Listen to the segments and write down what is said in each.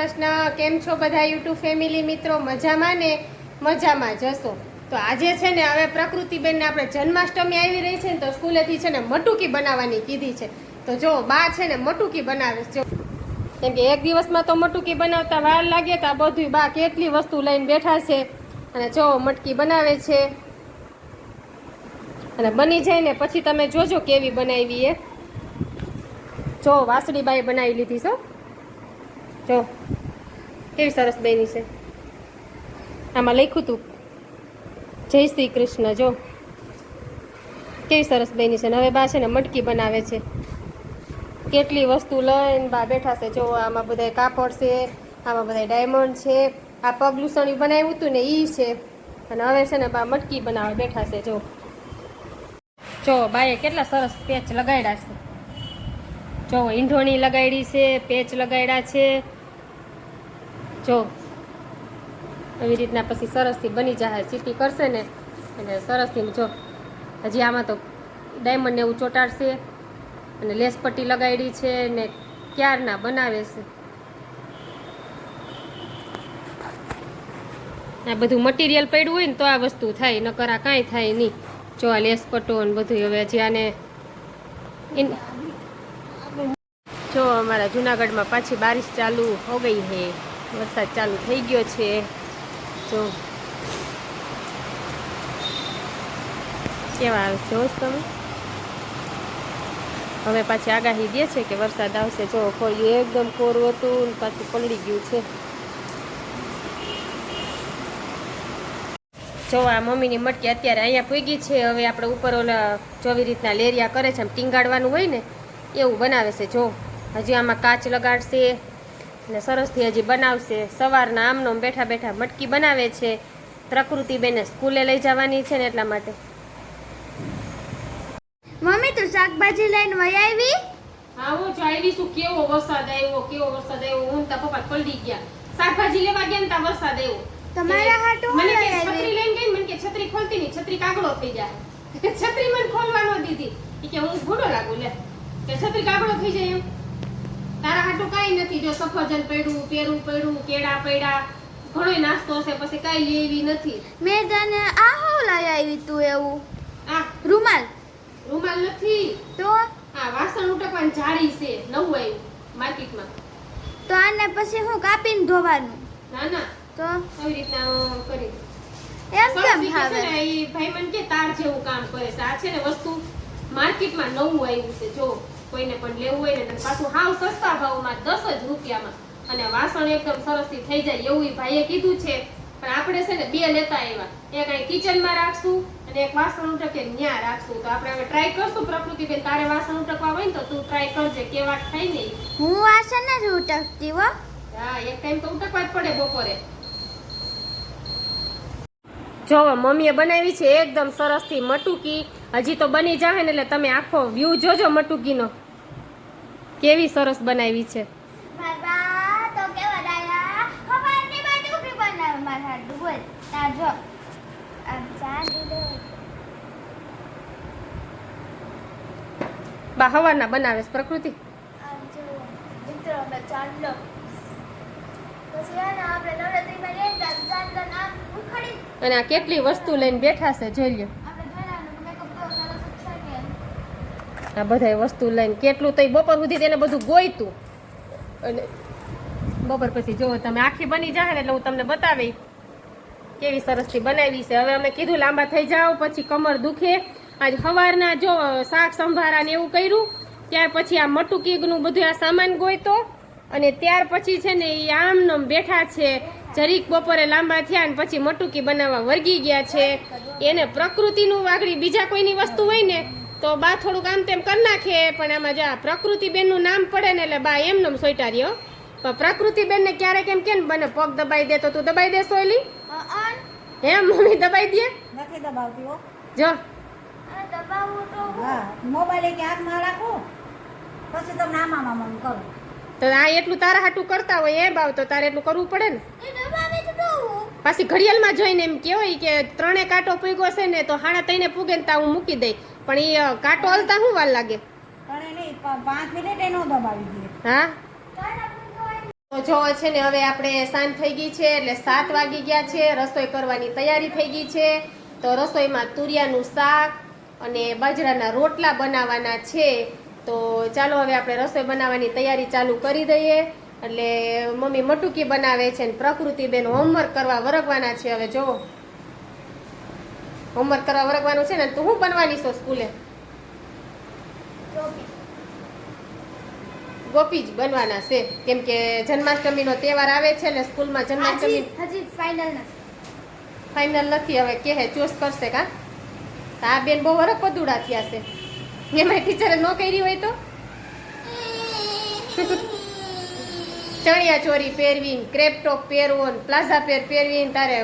કૃષ્ણ કેમ છો બધા યુટ્યુબ ફેમિલી મિત્રો? મજામાં ને? મજામાં, જશો. તો આજે છે ને હવે પ્રકૃતિબેનને આપણે જન્માષ્ટમી આવી રહી છે ને તો સ્કૂલેથી છે ને મટુકી બનાવવાની કીધી છે. તો જો બા છે ને મટુકી બનાવે જો કેમ કે એક દિવસમાં તો મટુકી બનાવતા વાર લાગે તો આ બધું બા કેટલી વસ્તુ લઈને બેઠા છે. અને જો મટકી બનાવે છે. અને બની જાય ને પછી તમે જોજો કેવી બનાવી એ. જો વાસળીબાઈ બનાવી લીધી છો જો, કેવી સરસ બેની છે. આમાં લખ્યું તું, જય શ્રી કૃષ્ણ, જો. કેવી સરસ બેની છે ને, હવે બા છે ને મટકી બનાવે છે. કેટલી વસ્તુ લઈને બા બેઠા છે, જો, આમાં બધા કાપડ છે, આમાં બધા ડાયમંડ છે, આ પગલુસણી બનાવ્યું હતું ને એ છે. અને હવે છે ને બા મટકી બનાવવા બેઠા છે, જો. જો, બાએ કેટલા સરસ પેચ લગાડ્યા છે. જો ઈંઢોણી લગાડી છે, પેચ લગાડ્યા છે. જો એવી રીતના પછી સરસથી બની જાય ચીટી કરશે ને એટલે સરસથી જો હજી આમાં તો ડાયમંડને એવું ચોંટાડશે અને લેસ પટ્ટી છે ને ક્યારના બનાવે છે. આ બધું મટીરિયલ પડ્યું હોય ને તો આ વસ્તુ થાય, નકર આ કાંઈ થાય નહીં. જો આ લેસ ને બધું હવે હજી આને જો અમારા જુનાગઢમાં પાછી બારિશ ચાલુ હો ગઈ હે. વરસાદ ચાલુ થઈ ગયો છે. જો કેવા આવે છે જોશ તમે? હવે પાછી આગાહી દે છે કે વરસાદ આવશે. જો કોઈ એકદમ કોરું હતું પાછું પલળી ગયું છે. જો આ મમ્મીની મટકી અત્યારે અહીંયા પૂગી છે. હવે આપણે ઉપર ઓલા જોવી રીતના લેરિયા કરે છે. આમ ટીંગાડવાનું હોય ને, એવું બનાવે છે. જો હજી આમાં કાચ લગાડશે. અને સરસથી હજી બનાવશે. સવારના આમનો બેઠા બેઠા મટકી બનાવે છે. પ્રકૃતિબેને સ્કૂલે લઈ જવાની છે ને એટલા માટે. મમ્મી તું શાકભાજી લઈને વઈ આવી? હા હું ચાલી છું. કેવો વરસાદ આવ્યો કેવો વરસાદ આવ્યો. હું તા પપ્પા પલડી ગયા. શાકભાજી લેવા ગયા ને તા વરસાદ આવ્યો. તમારા હાટો મને કે છત્રી લઈને ગઈ મને કે છત્રી ખોલતી ની છત્રી કાગળો થઈ જાય. છત્રી મને ખોલવા ન દીધી. કે હું ભૂડો લાગુ લે. કે છત્રી કાગળો થઈ જાય એમ. તારા હાટું કાંઈ નથી. જો સફરજન પડ્યું પેરું પડ્યું કેળા પડ્યા ઘણો નાસ્તો છે પછી કાંઈ લેવી નથી. મેં તને આ હું લઈ આવી તું એવું. આ? રૂમાલ. રૂમાલ નથી. તો? આ વાસણ ઉટકવાની જાળી છે નવું આવ્યું માર્કેટમાં. તો આને પછી હું કાપીને ધોવાનું? ના ના. તો? આવી રીતના કરી એમ કેમ ભાવે? ભાઈ મને કે તાર જેવું કામ કરે છે. આ છે ને વસ્તુ માર્કેટમાં નવું આવ્યું છે જો. કોઈને પણ લેવું હોય ને તો પાછું હાવ સસ્તા ભાવમાં દસ જ રૂપિયામાં. અને વાસણ એકદમ સરસથી થઈ જાય એવું ભાઈએ કીધું છે. પણ આપણે છે ને બે લેતા આવ્યા. એક અહીં કિચનમાં રાખશું અને એક વાસણ ઉટકે ન્યા રાખશું. તો આપણે હવે ટ્રાય કરશું પ્રકૃતિબેન તારે વાસણ ઉટકવા હોય ને તો તું ટ્રાય કરજે કેવા થાય ને હું વાસણ જ ઉટકતી હો. હા એક ટાઈમ તો ઉટકવા જ પડે બપોરે. જો મમ્મીએ બનાવી છે એકદમ સરસથી મટુકી. હજી તો બની જાય ને એટલે તમે આખો વ્યૂ જોજો મટુકીનો. કેવી સરસ બનાવી છે. બા હવારના બનાવે છે પ્રકૃતિ. ચાંદલો. અને આ કેટલી વસ્તુ લઈને બેઠા છે જોઈ લ્યો આપણે જોવાનું મેકઅપ તો સરસ જ છે કે આ બધાય વસ્તુ લઈને કેટલું તો બપોર સુધી તેને બધું ગોઈતું. અને બપોર પછી જો તમે આખી બની જાય એટલે હું તમને બતાવી કેવી સરસથી બનાવી છે. હવે અમે કીધું લાંબા થઈ જાઓ, પછી કમર દુખે. આજ સવારના જો શાક સંભારા ને એવું કર્યું, ત્યાર પછી આ મટુકીનું બધું આ સામાન ગોયતો અને ત્યાર પછી છે ને એ આમનમ બેઠા છે, જરીક બપોરે લાંબા થયા ને પછી મટુકી બનાવવા વર્ગી ગયા છે. એને પ્રકૃતિનું વાગડી બીજા કોઈની વસ્તુ હોય ને તો બા થોડુંક આમ તેમ કરી નાખે પણ આમાં જો આ પ્રકૃતિબેનનું નામ પડે ને એટલે બા એમનો સોઈટા રહ્યો. પણ પ્રકૃતિબેનને ક્યારેક એમ કે ને બને પગ દબાઈ દે તો તું દબાઈ દે સોયલી અન? હે મમ્મી દબાઈ દે? નથી દબાવતી હો. જો. આ દબાવું તો હું. હા મોબાઈલ એક હાથમાં રાખો પછી તમને આમાં આમાં કરો. તો આ એટલું તારા હાટું કરતા હોય એ બાવ તો તારે એટલું કરવું પડે ને. એ દબાવી તો દઉં પાછી ઘડિયાળમાં જોઈને એમ કહેવાય કે ત્રણે કાંટો પૂગ્યો છે ને તો હાણા તઈને પૂગે ને તા હું મૂકી દઈ. પણ એ કાંટો હલતા શું વાર લાગે? પાંચ મિનિટ દબાવી હા? જો છે ને હવે આપણે સાંજ થઈ ગઈ છે એટલે સાત વાગી ગયા છે રસોઈ કરવાની તૈયારી થઈ ગઈ છે. તો રસોઈમાં તુરિયાનું શાક અને બાજરાના રોટલા બનાવવાના છે. તો ચાલો હવે આપણે રસોઈ બનાવવાની તૈયારી ચાલુ કરી દઈએ. એટલે મમ્મી મટુકી બનાવે છે ને પ્રકૃતિબેન હોમવર્ક કરવા વરગવાના છે હવે જો હોમવર્ક કરવા વરગવાનું છે ને તું હું બનવાની છો સ્કૂલે? ગોપી. જ બનવાના છે. કેમ કે જન્માષ્ટમીનો તહેવાર આવે છે ને સ્કૂલમાં જન્માષ્ટમી હજી ફાઇનલ નથી. ફાઇનલ નથી હવે કે હે ચોસ કરશે કા? આ બેન બહુ વરક પદુડા થયા છે. એમાં ટીચરે ન કરી હોય તો? ચણિયા ચોરી પહેરવી ક્રેપ ટોપ પહેરવો પ્લાઝા પેર પહેરવી તારે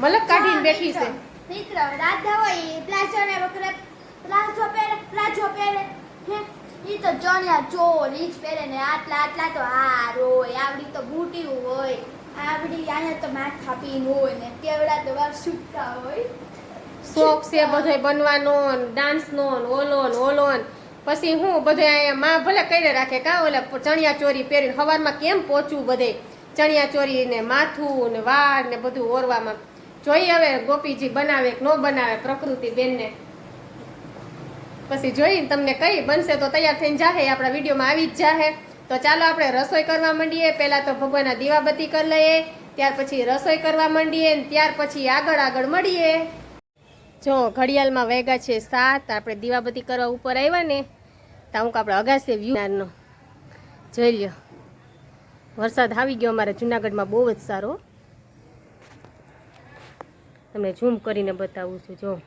મલક કાઢીને બેઠી છે. મિત્ર રાધા હોય એ પ્લાઝો ને વખરે પ્લાઝો પહેરે પ્લાઝો પહેરે હે? એ તો ચણિયા ચોર ઈ જ પહેરે ને આટલા આટલા તો હાર હોય આવડી તો બુટી હોય આવડી આને તો માથા પીન હોય ને કેવડા તો વાર છૂટતા હોય. શોખ છે બધો બનવાનો ને ડાન્સનો ને ઓલો ઓલો પછી હું બધે અહીંયા માં ભલે કરી રાખે કા ઓલા ચણિયા ચોરી પહેરીને સવારમાં કેમ પહોંચવું બધે? ચણિયા ચોરી ને માથું ને વાળ ને બધું ઓરવામાં. જોઈએ હવે ગોપીજી બનાવે કે ન બનાવે પ્રકૃતિ બેનને. પછી જોઈને તમને કઈ બનશે તો તૈયાર થઈને જાહે, આપણા વિડીયોમાં આવી જ જાહે. તો ચાલો આપણે રસોઈ કરવા માંડીએ. પહેલાં તો ભગવાનના દીવાબત્તી કરી લઈએ, ત્યાર પછી રસોઈ કરવા માંડીએ, ને ત્યાર પછી આગળ આગળ મળીએ. જો ઘડિયાળમાં વેગા છે સાત, આપણે દીવાબત્તી કરવા ઉપર આવ્યા ને, તો અમુક આપણે અગાસે વ્યૂ જોઈ લ્યો. વરસાદ આવી ગયો અમારે જુનાગઢમાં બહુ જ સારો. તમને ઝૂમ કરીને બતાવું છું, જો.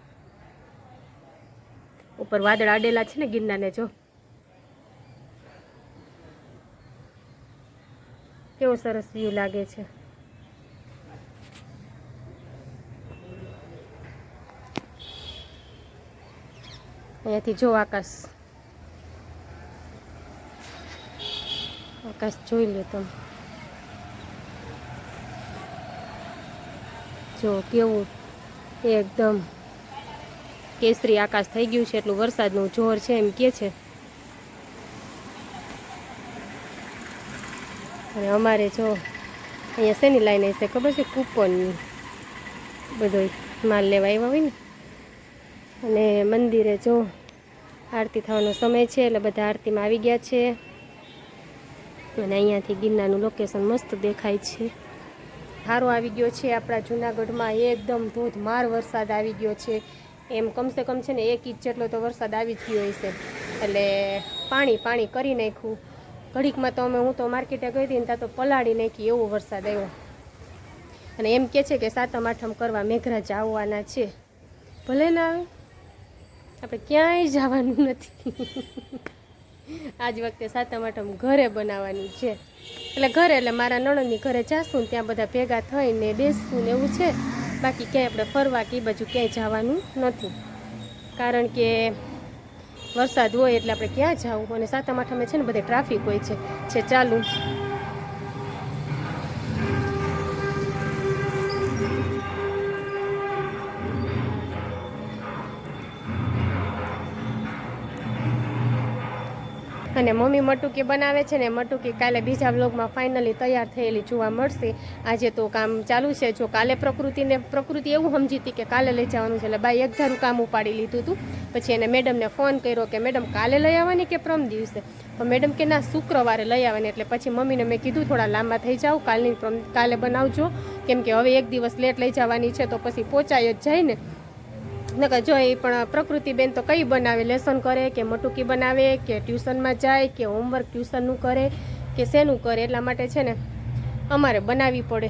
ઉપર વાદળ આડેલા છે ને ગિરનારને, જો. કેવો સરસ વ્યૂ લાગે છે. અહીંયાથી જો આકાશ. આકાશ જોઈ લો તમે. જો કેવું? એકદમ. કેસરી આકાશ થઈ ગયું છે, એટલું વરસાદનું જોર છે એમ કે છે. અને અમારે જો અહીંયા શેની લાઈન હશે ખબર છે? કૂપનની બધો માલ લેવા આવ્યા હોય ને. અને મંદિરે જો આરતી થવાનો સમય છે, એટલે બધા આરતીમાં આવી ગયા છે. અને અહીંયાથી ગિરનારનું લોકેશન મસ્ત દેખાય છે. સારો આવી ગયો છે. આપણા જૂનાગઢમાં એકદમ ધોધમાર વરસાદ આવી ગયો છે. એમ કમસે કમ છે ને એક ઇંચ જેટલો તો વરસાદ આવી જ ગયો હશે. એટલે પાણી પાણી કરી નાખ્યું. ઘડીકમાં તો અમે, હું તો માર્કેટે ગઈ હતી ને ત્યાં તો પલાળી નાખી એવો વરસાદ આવ્યો. અને એમ કે છે કે સાતમ, આઠમ કરવા મેઘરાજ આવવાના છે. ભલે ના આવે. આપણે ક્યાંય જવાનું નથી. આજ વખતે સાતમ આઠમ ઘરે બનાવવાની છે. એટલે ઘરે, એટલે મારા નણંદની ઘરે જાશું ને ત્યાં બધા ભેગા થઈને બેસવું ને એવું છે. બાકી ક્યાંય આપણે ફરવા કે બાજુ ક્યાંય જવાનું નથી. કારણ કે વરસાદ હોય એટલે આપણે ક્યાં જવું? અને સાતમ આઠમે છે ને બધે ટ્રાફિક હોય છે. ચાલુ અને મમ્મી મટુકી બનાવે છે ને મટુકી કાલે બીજા બ્લોગમાં ફાઇનલી તૈયાર થયેલી જોવા મળશે. આજે તો કામ ચાલુ છે. જો કાલે પ્રકૃતિને, પ્રકૃતિ એવું સમજી હતી કે કાલે લઈ જવાનું છે. એટલે બાઈ એક ધારું કામ ઉપાડી લીધું હતું. પછી એને મેડમને ફોન કર્યો કે મેડમ કાલે લઈ આવવાની કે પ્રમ દિવસે? તો મેડમ કે ના, શુક્રવારે લઈ આવવાની. એટલે પછી મમ્મીને મેં કીધું, થોડા લાંબા થઈ જાઓ, કાલની પ્રમ, કાલે બનાવજો. કેમ કે હવે એક દિવસ લેટ લઈ જવાની છે, તો પછી પહોંચાઈ જ જાય ને. નકર જો એ પણ પ્રકૃતિબેન તો કઈ બનાવે? લેસન કરે કે મટુકી બનાવે કે ટ્યુશનમાં જાય કે હોમવર્ક ટ્યુશનનું કરે કે શેનું કરે? એટલા માટે છે ને અમારે બનાવવી પડે.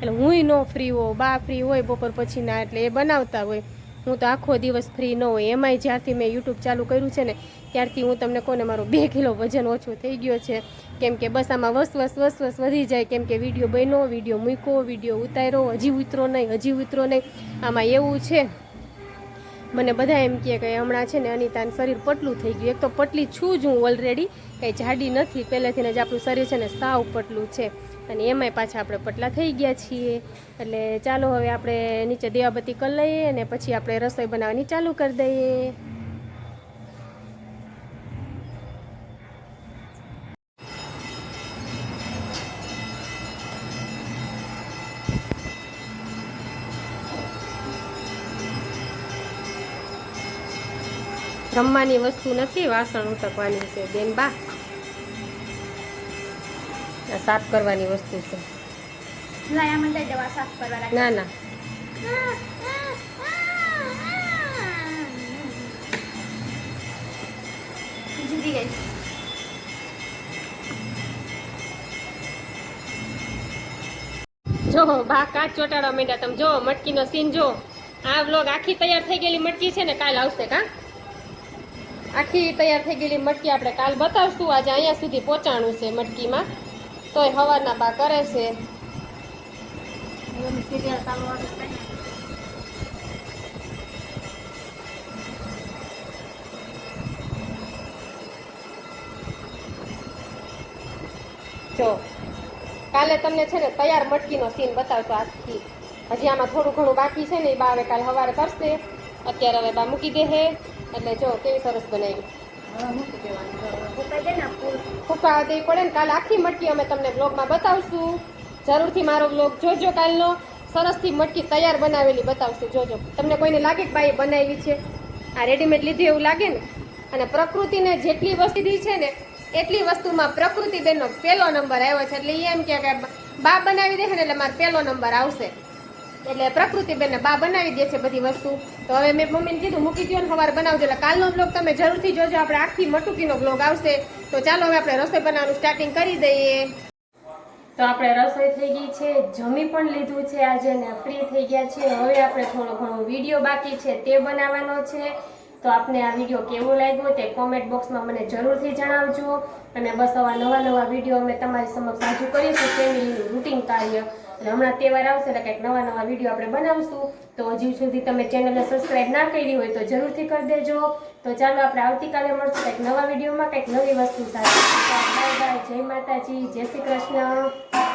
એટલે હુંય ન ફ્રી હોઉં, બા ફ્રી હોય બપોર પછીના એટલે એ બનાવતા હોય. હું તો આખો દિવસ ફ્રી ન હોય. એમાંય જ્યારથી મેં યુટ્યુબ ચાલુ કર્યું છે ને, ત્યારથી હું તમને કહું ને, મારું બે કિલો વજન ઓછું થઈ ગયો છે. કેમ કે બસ આમાં વસ વસ વસ વસ વધી જાય. કેમ કે વીડિયો બન્યો, વીડિયો મૂક્યો, વીડિયો ઉતાર્યો, હજી ઉતરો નહીં, હજી ઉતરો નહીં. આમાં એવું છે મને બધા એમ કહે કે હમણાં છે ને અનિતાનું શરીર પટલું થઈ ગયું. એક તો પટલી છું જ હું ઓલરેડી કંઈ જાડી નથી. પહેલેથી જ આપણું શરીર છે ને સાવ પટલું છે. અને એમાંય પાછા આપણે પટલા થઈ ગયા છીએ. એટલે ચાલો હવે આપણે નીચે દીવાબત્તી કરી લઈએ અને પછી આપણે રસોઈ બનાવવાની ચાલુ કરી દઈએ. રમવાની વસ્તુ નથી વાસણ ઉટકવાની છે. બેન બા આ સાફ કરવાની વસ્તુ છે. ના ના. જો બા કાચ ચોટાડવા માંડ્યા તમે. જો મટકીનો સીન જો. આ વ્લોગ આખી તૈયાર થઈ ગયેલી મટકી છે ને કાલ આવશે કા? આખી તૈયાર થઈ ગયેલી મટકી આપણે કાલ બતાવશું. આજે અહીંયા સુધી પહોંચાણું છે મટકીમાં. તોય હવારના બા કરે છે. સિરિયલ ચાલુ હતી જો કાલે તમને છે ને તૈયાર મટકીનો સીન બતાવશો આજથી. હજી આમાં થોડું ઘણું બાકી છે ને એ બા હવે કાલ સવારે કરશે. અત્યારે હવે બા મૂકી દે હે. એટલે જો કેવી સરસ બનાવી. દે ફૂંકા દેવી પડે ને કાલે આખી મટકી અમે તમને બ્લોગમાં બતાવશું. જરૂરથી મારો બ્લોગ જોજો કાલનો. સરસથી મટકી તૈયાર બનાવેલી બતાવશું. જોજો. તમને કોઈને લાગે કે ભાઈ બનાવી છે? આ રેડીમેડ લીધી એવું લાગે ને? અને પ્રકૃતિને જેટલી વસ્તુ દી છે ને એટલી વસ્તુમાં પ્રકૃતિ બેનનો પહેલો નંબર આવ્યો છે. એટલે એમ કે બા બનાવી દે છે ને એટલે મારો પહેલો નંબર આવશે. એટલે પ્રકૃતિ બેને બા બનાવી દે છે બધી વસ્તુ. તો હવે મેં મમ્મીને કીધું, મૂકી દો ને સવારે બનાવજો. એટલે કાલનો બ્લોગ તમે જરૂરથી જોજો. આપણે આખી મટુકીનો બ્લોગ આવશે. તો ચાલો હવે આપણે રસોઈ બનાવવાનું સ્ટાર્ટિંગ કરી દઈએ. તો આપણે રસોઈ થઈ ગઈ છે. જમી પણ લીધું છે આજે ને ફ્રી થઈ ગયા છે. હવે આપણે થોડો ઘણો વીડિયો બાકી છે તે બનાવવાનો છે. તો આપને આ વીડિયો કેવો લાગ્યો તે કોમેન્ટ બોક્સમાં મને જરૂરથી જણાવજો. અને બસ આવા નવા નવા વીડિયો અમે તમારી સમક્ષ રજૂ કરીશું. ફેમિલીનું રૂટિન કાર્ય. અને હમણાં તહેવાર આવશે એટલે કંઈક નવા નવા વીડિયો આપણે બનાવશું. તો હજી સુધી તમે ચેનલને સબસ્ક્રાઇબ ના કરી હોય તો જરૂરથી કરી દેજો. તો ચાલો આપણે આવતીકાલે મળશું કંઈક નવા વિડીયોમાં કંઈક નવી વસ્તુ સાથે. બાય બાય, જય માતાજી, જય શ્રી કૃષ્ણ.